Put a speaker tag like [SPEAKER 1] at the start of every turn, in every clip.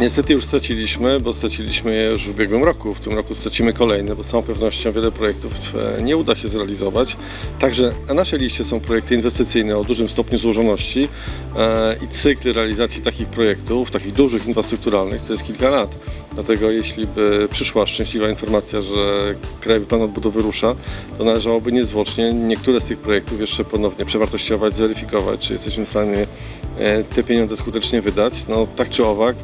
[SPEAKER 1] Niestety już straciliśmy, bo straciliśmy je już w ubiegłym roku. W tym roku stracimy kolejne, bo z całą pewnością wiele projektów e, nie uda się zrealizować. Także na naszej liście są projekty inwestycyjne o dużym stopniu złożoności e, i cykl realizacji takich projektów, takich dużych infrastrukturalnych, to jest kilka lat. Dlatego jeśli by przyszła szczęśliwa informacja, że Krajowy Plan Odbudowy rusza, to należałoby niezwłocznie niektóre z tych projektów jeszcze ponownie przewartościować, zweryfikować, czy jesteśmy w stanie e, te pieniądze skutecznie wydać. No tak czy owak,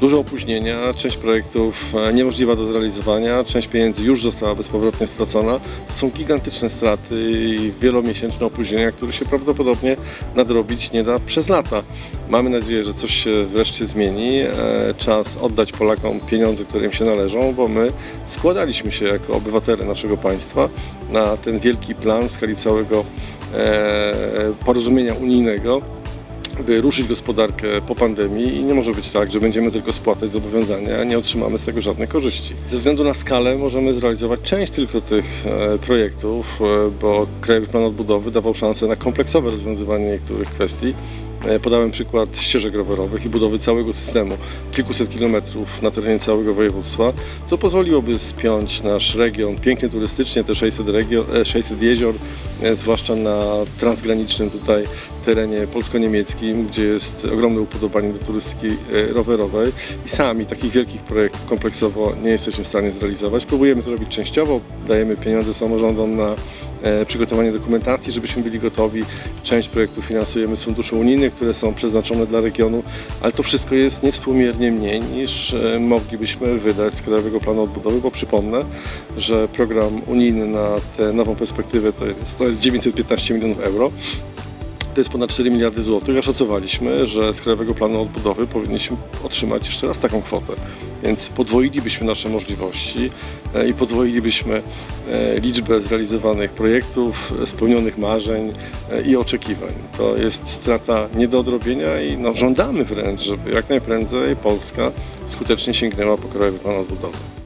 [SPEAKER 1] duże opóźnienia, część projektów e, niemożliwa do zrealizowania, część pieniędzy już została bezpowrotnie stracona. To są gigantyczne straty i wielomiesięczne opóźnienia, które się prawdopodobnie nadrobić nie da przez lata. Mamy nadzieję, że coś się wreszcie zmieni. E, Czas oddać Polakom pieniądze, które im się należą, bo my składaliśmy się jako obywatele naszego państwa na ten wielki plan w skali całego e, porozumienia unijnego ruszyć gospodarkę po pandemii i nie może być tak, że będziemy tylko spłacać zobowiązania, a nie otrzymamy z tego żadnej korzyści. Ze względu na skalę możemy zrealizować część tylko tych e, projektów, e, bo Krajowy Plan Odbudowy dawał szansę na kompleksowe rozwiązywanie niektórych kwestii. E, Podałem przykład ścieżek rowerowych i budowy całego systemu, kilkuset kilometrów na terenie całego województwa, co pozwoliłoby spiąć nasz region pięknie turystycznie, te 600, regio, e, 600 jezior, zwłaszcza na transgranicznym tutaj terenie polsko-niemieckim, gdzie jest ogromne upodobanie do turystyki e, rowerowej i sami takich wielkich projektów kompleksowo nie jesteśmy w stanie zrealizować. Próbujemy to robić częściowo, dajemy pieniądze samorządom na e, przygotowanie dokumentacji, żebyśmy byli gotowi. Część projektów finansujemy z funduszy unijnych, które są przeznaczone dla regionu, ale to wszystko jest niewspółmiernie mniej niż e, moglibyśmy wydać z Krajowego Planu Odbudowy, bo przypomnę, że program unijny na tę nową perspektywę to jest, to jest 915 milionów euro. To jest ponad 4 miliardy złotych, a szacowaliśmy, że z Krajowego Planu Odbudowy powinniśmy otrzymać jeszcze raz taką kwotę. Więc podwoilibyśmy nasze możliwości e, i podwoilibyśmy e, liczbę zrealizowanych projektów, spełnionych marzeń e, i oczekiwań. To jest strata nie do odrobienia i no, żądamy wręcz, żeby jak najprędzej Polska skutecznie sięgnęła po Krajowy Plan Odbudowy.